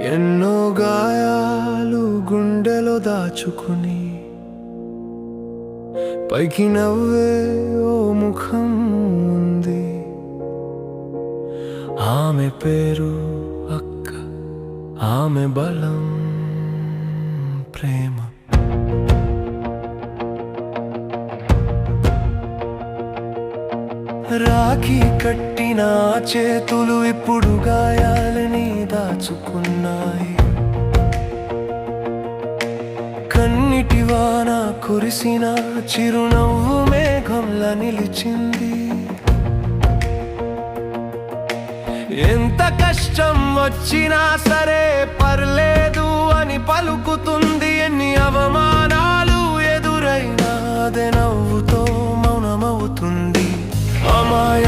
ఎన్నో గాయాలు గుండెలో దాచుకుని పైకి నవ్వే ఓ ముఖం ఉంది. ఆమె పేరు అక్క ఆమె బలం ప్రేమ. రాఖీ కట్టిన చేతులు ఇప్పుడు గాయాలని దాచుకున్నాయి. కన్నిటి వాన కురిసిన చిరునవ్వు మేఘంలా నిలిచింది. ఎంత కష్టం వచ్చినా సరే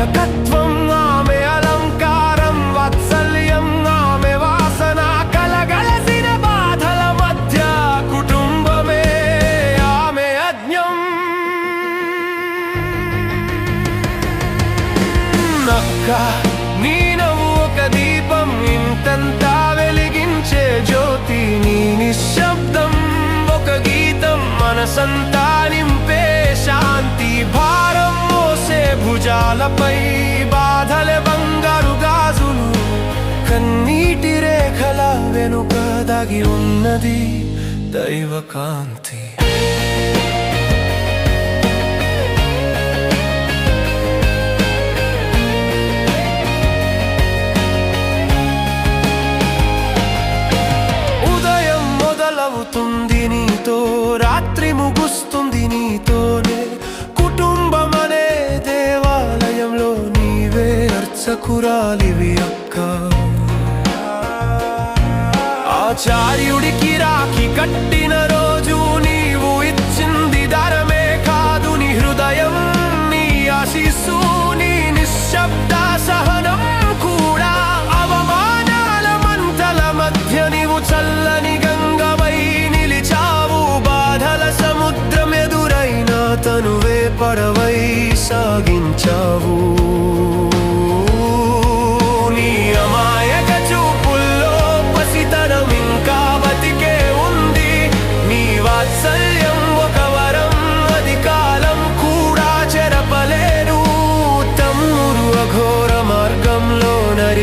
అమాయకత్వం ఆమె అలంకారం వాత్సల్యం ఆమె వాసన కలగలసిన బాధల మధ్య కుటుంబమే ఆమె అజ్ఞం. నక్క నీ నవ్వు ఒక దీపం ఇంతంతా వెలిగించే జ్యోతి నీ నిశ్శబ్దం ఒక గీతం మనసంతా భుజాలపై బాధల బంగారు గాజులు కన్నీటి రేఖల వెనుక దాగి ఉన్నది దైవ సఖురాలివి అక్క. ఆచార్యుడికి రాకి కట్టిన రోజు నీవు ఇచ్చింది దరమే కాదు నీ హృదయం నీ ఆశీస్సు నీ నిశ్శబ్ద సహనం కూడా అవమానాల మంటల మధ్య నీవు చల్లని గంగవై నిలిచావు. బాధల సముద్రం ఎదురైన తనువే పడవై సాగించావు.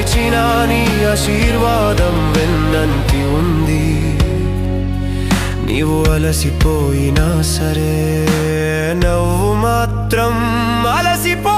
నరిచిన నీ ఆశీర్వాదం వెన్నంటి ఉంది. నీవు అలసిపోయినా సరే నవ్వు మాత్రం అలసిపో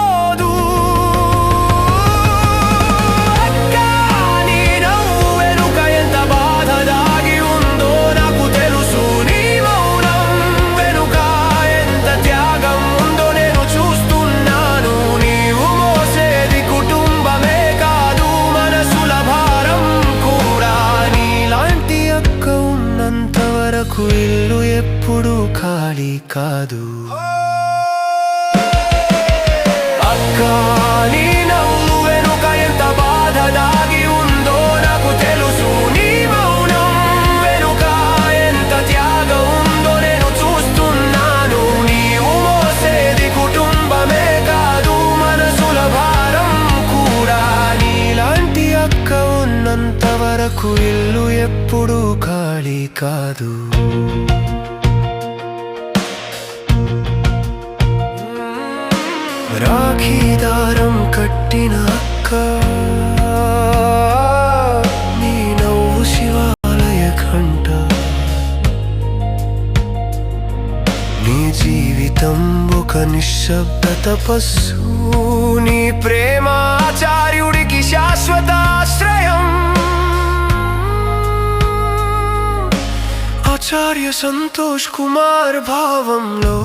నాకు ఇల్లు ఎప్పుడు ఖాళీ కాదు. అక్క ఎంత ఉందో నాకు తెలుసు. ఎంత త్యాగం కుటుంబమే కాదు కూడా. అక్క ఇల్లు ఎప్పుడు ఖాళీ కాదు. రాఖీ దారం కట్టిన అక్క నీ నవ్వు శివాలయ కంట నీ జీవితం ఒక నిశ్శబ్ద తపస్సు నీ ప్రేమాచార్యుడికి శాశ్వత ఆచార్య సంతోష్ కుమార్ భావంలో